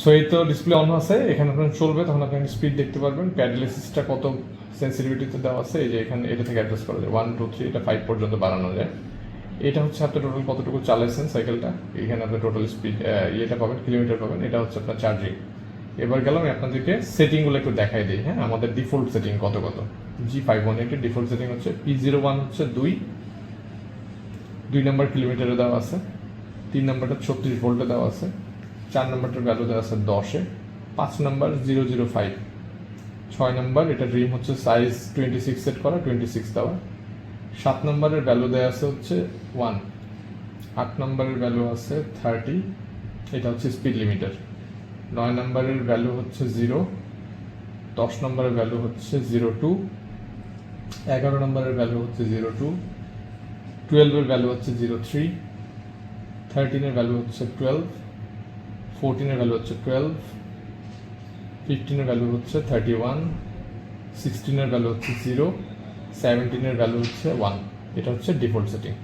So এই তো display on আছে, এখানে আপনার চলবে, তখন আপনি স্পিড দেখতে পারবেন। প্যাডলেসিসটা কত সেন্সিটিভিটিতে দেওয়া আছে, এই যে এখানে, এটা থেকে অ্যাডজাস্ট করা যায়। ওয়ান টু থ্রি এটা ফাইভ পর্যন্ত বাড়ানো যায়। এটা হচ্ছে আপনি টোটাল কতটুকু চালাইছেন সাইকেলটা এখানে আপনি টোটাল স্পিড ইয়েটা পাবেন কিলোমিটার পাবেন, এটা হচ্ছে আপনার চার্জিং এবার গেলাম, আমি আপনাদেরকে সেটিংগুলো একটু দেখাই দিই হ্যাঁ? আমাদের ডিফল্ট সেটিং কত কত? জি ফাইভ ওয়ান এইটের ডিফল্ট সেটিং হচ্ছে পি জিরো ওয়ান হচ্ছে দুই। দুই নম্বর কিলোমিটারে দেওয়া আছে। তিন নম্বরটা ছত্রিশ ভোল্টে দেওয়া আছে। চার নম্বরটার ভ্যালু দেওয়া আছে দশে, পাঁচ নম্বর জিরো জিরো ফাইভ ছয় নম্বর এটা ড্রিম হচ্ছে সাইজ টোয়েন্টি সিক্স সেট করা টোয়েন্টি সিক্স দেওয়া সাত নম্বরের ভ্যালু দেওয়া আছে হচ্ছে ওয়ান আট নম্বরের ভ্যালু আছে থার্টি এটা হচ্ছে স্পিড লিমিটার নয় নম্বরের ভ্যালু হচ্ছে জিরো দশ নম্বরের ভ্যালু হচ্ছে জিরো টু এগারো নম্বরের ভ্যালু হচ্ছে জিরো টু টুয়েলভের ভ্যালু হচ্ছে জিরো থ্রি থার্টিনের ভ্যালু হচ্ছে টুয়েলভ ফোরটিনের ভ্যালু হচ্ছে টুয়েলভ ফিফটিনের ভ্যালু হচ্ছে থার্টি ওয়ান সিক্সটিনের ভ্যালু হচ্ছে জিরো সেভেন্টিনের ভ্যালু হচ্ছে ওয়ান এটা হচ্ছে ডিফল্ট সেটিং